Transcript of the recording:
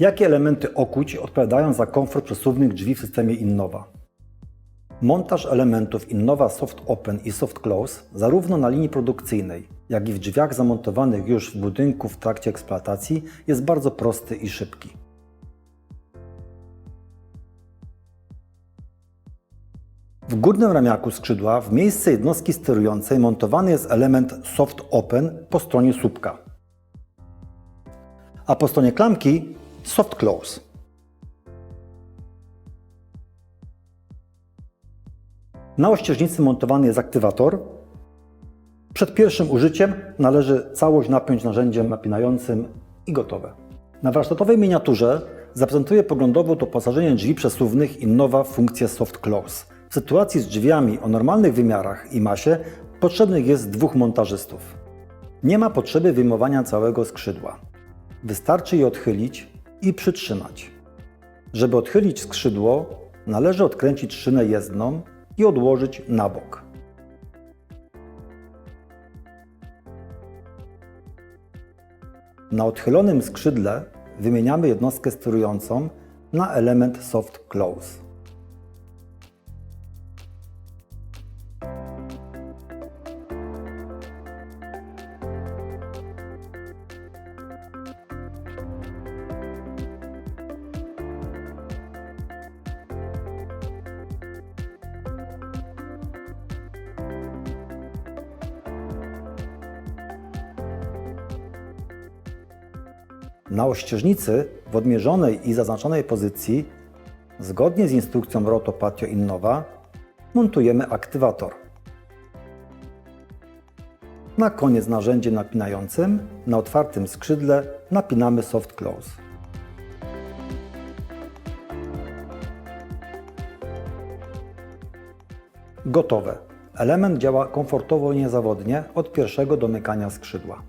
Jakie elementy okuć odpowiadają za komfort przesuwnych drzwi w systemie Innova? Montaż elementów Innova Soft Open i Soft Close zarówno na linii produkcyjnej, jak i w drzwiach zamontowanych już w budynku w trakcie eksploatacji jest bardzo prosty i szybki. W górnym ramiaku skrzydła w miejsce jednostki sterującej montowany jest element Soft Open po stronie słupka, a po stronie klamki Soft Close. Na ościeżnicy montowany jest aktywator. Przed pierwszym użyciem należy całość napiąć narzędziem napinającym i gotowe. Na warsztatowej miniaturze zaprezentuję poglądowo doposażenie drzwi przesuwnych i nowa funkcja Soft Close. W sytuacji z drzwiami o normalnych wymiarach i masie potrzebnych jest dwóch montażystów. Nie ma potrzeby wyjmowania całego skrzydła. Wystarczy je odchylić i przytrzymać. Żeby odchylić skrzydło, należy odkręcić szynę jezdną i odłożyć na bok. Na odchylonym skrzydle wymieniamy jednostkę sterującą na element Soft Close. Na ościeżnicy w odmierzonej i zaznaczonej pozycji, zgodnie z instrukcją Roto Patio Innova, montujemy aktywator. Na koniec narzędziem napinającym na otwartym skrzydle napinamy soft close. Gotowe. Element działa komfortowo i niezawodnie od pierwszego domykania skrzydła.